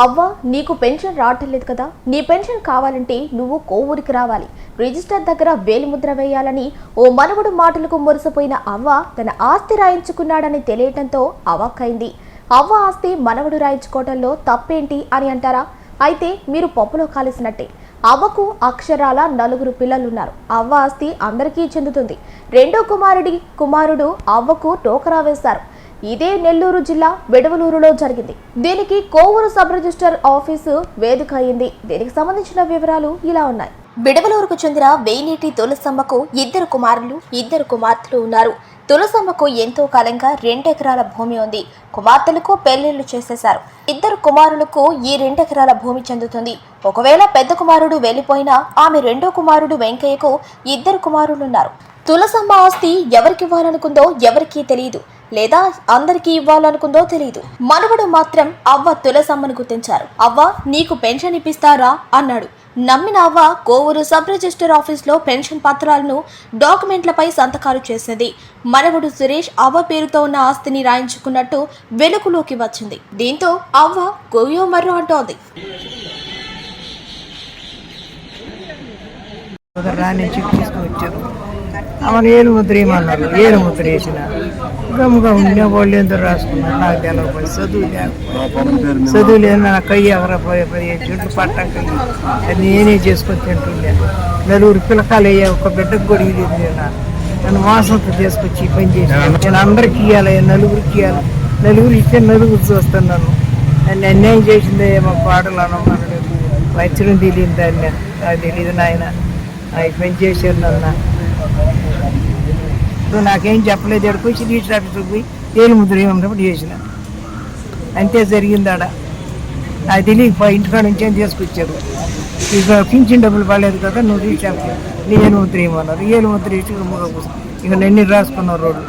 అవ్వ నీకు పెన్షన్ రావటం లేదు కదా? నీ పెన్షన్ కావాలంటే నువ్వు కోవూరికి రావాలి. రిజిస్టర్ దగ్గర వేలిముద్ర వేయాలని ఓ మనవడు మాటలకు మురిసిపోయిన అవ్వ తన ఆస్తి రాయించుకున్నాడని తెలియటంతో అవాక్కైంది. అవ్వ ఆస్తి మనవడు రాయించుకోవటంలో తప్పేంటి అని అంటారా? అయితే మీరు పప్పులో కాలేసినట్టే. అవ్వకు అక్షరాల నలుగురు పిల్లలున్నారు. అవ్వ ఆస్తి అందరికీ చెందుతుంది. రెండో కుమారుడి కుమారుడు అవ్వకు టోకరా వేశారు ఇదే నెల్లూరు జిల్లా వెడవలూరులో జరిగింది. దీనికి కోవూరు సబ్ రిజిస్టర్ ఆఫీసు వేదిక అయింది. దీనికి సంబంధించిన వివరాలు ఇలా ఉన్నాయి. బిడవలూరుకు చెందిన వేయినీటి తులసమ్మకు ఇద్దరు కుమారులు ఇద్దరు కుమార్తెలు ఉన్నారు. తులసమ్మకు ఎంతో కాలంగా రెండెకరాల భూమి ఉంది. కుమార్తెలకు పెళ్ళిళ్ళు చేసేశారు. ఇద్దరు కుమారులకు ఈ రెండెకరాల భూమి చెందుతుంది. ఒకవేళ పెద్ద కుమారుడు వెళ్ళిపోయినా ఆమె రెండో కుమారుడు వెంకయ్యకు ఇద్దరు కుమారులున్నారు. తులసమ్మ ఆస్తి ఎవరికి ఇవ్వాలనుకుందో ఎవరికీ తెలియదు లేదా అందరికీ ఇవ్వాలనుకుందో తెలియదు మనవడు మాత్రం అవ్వ తులసమ్మను గుర్తించారు. అవ్వ నీకు పెన్షన్ ఇప్పిస్తారా? అన్నాడు. నమ్మిన అవ్వ కోవూరు సబ్ రిజిస్టర్ ఆఫీస్లో పెన్షన్ పత్రాలను డాక్యుమెంట్లపై సంతకాలు చేసింది. మనవడు సురేష్ అవ్వ పేరుతో ఉన్న ఆస్తిని రాయించుకున్నట్టు వెలుగులోకి వచ్చింది. దీంతో అవ్వ గోయో మర్రో అంటోంది. రాని తీసుకొచ్చారు. ఆమెను ఏలు ముద్ర ఏమన్నారు? ఏలు ముద్ర వేసిన. గమ్ముగా ఉండే వాళ్ళు ఎంతో రాసుకున్నారు? నాకు తెలవకపోయి చదువు లేకపోయి చదువు లేదు నా కయ్యి ఎవరపోయే పదిహేను చెట్లు పట్టం కయ్యి అది నేనే చేసుకొని తింటుండే. నలుగురు పిల్లకాలు అయ్యా ఒక బిడ్డకు కూడా ఇది నేను నన్ను. మోసంతో చేసుకొచ్చి ఈ పని చేసి నేను అందరికి ఇవ్వాలి నలుగురికి ఇవ్వాలి నలుగురు ఇస్తే నలుగురు చూస్తాను నన్ను. నన్ను అన్యాయం చేసిందే మా పాటలు అనమాట వచ్చడం తెలియదు దాన్ని నాకు తెలియదు నాయన. నాకు పని చేశారు నన్ను. ఇప్పుడు నాకేం చెప్పలేదు. ఎక్కడికి వచ్చి రీచ్ ఆఫీస్కి పోయి ఏలు ముద్ర ఏమన్నప్పుడు చేసిన. అంతే జరిగింది ఆడ. నాకు తెలియక ఇంటికాడ నుంచి ఏం తీసుకొచ్చారు. ఇక పింఛన్ డబ్బులు పడలేదు కదా నువ్వు రీచ్ ఆఫీస్ నీ ఏలు ముద్ర ఏమన్నారు ఏలు ముద్ర వేసి ఇక నన్ను రాసుకున్నారు రోడ్లు